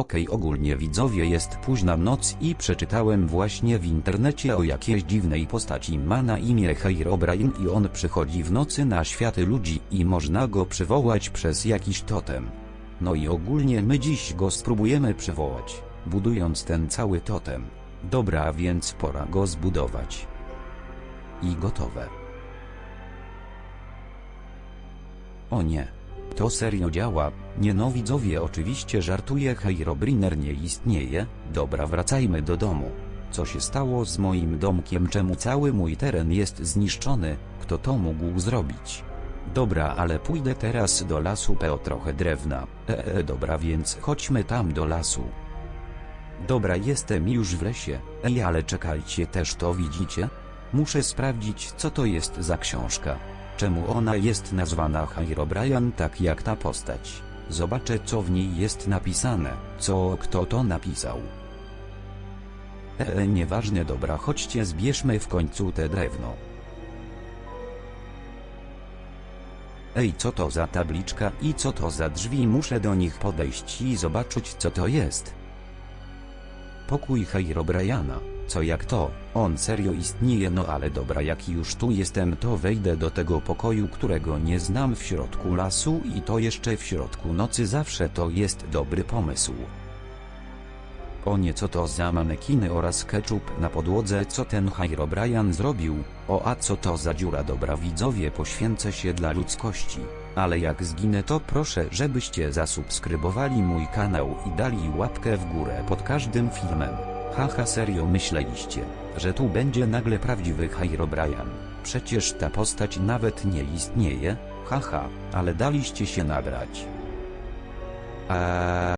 Okej ogólnie widzowie jest późna noc i przeczytałem właśnie w internecie o jakiejś dziwnej postaci ma na imię Herobrine i on przychodzi w nocy na światy ludzi i można go przywołać przez jakiś totem. No i ogólnie my dziś go spróbujemy przywołać, budując ten cały totem. Dobra więc pora go zbudować. I gotowe. O nie. To serio działa, nie no oczywiście żartuję Herobriner nie istnieje, dobra wracajmy do domu. Co się stało z moim domkiem czemu cały mój teren jest zniszczony, kto to mógł zrobić? Dobra ale pójdę teraz do lasu po trochę drewna, eee dobra więc chodźmy tam do lasu. Dobra jestem już w lesie, ej ale czekajcie też to widzicie? Muszę sprawdzić co to jest za książka. Czemu ona jest nazwana Herobrine tak jak ta postać? Zobaczę co w niej jest napisane, co kto to napisał. Eee nieważne dobra chodźcie zbierzmy w końcu te drewno. Ej co to za tabliczka i co to za drzwi muszę do nich podejść i zobaczyć co to jest. Pokój Herobriana, co jak to, on serio istnieje no ale dobra jak już tu jestem to wejdę do tego pokoju którego nie znam w środku lasu i to jeszcze w środku nocy zawsze to jest dobry pomysł. O nie co to za manekiny oraz ketchup na podłodze co ten Herobrian zrobił, o a co to za dziura dobra widzowie poświęcę się dla ludzkości, ale jak zginę to proszę żebyście zasubskrybowali mój kanał i dali łapkę w górę pod każdym filmem. Haha serio myśleliście, że tu będzie nagle prawdziwy Herobrian, przecież ta postać nawet nie istnieje, haha, ale daliście się nabrać. A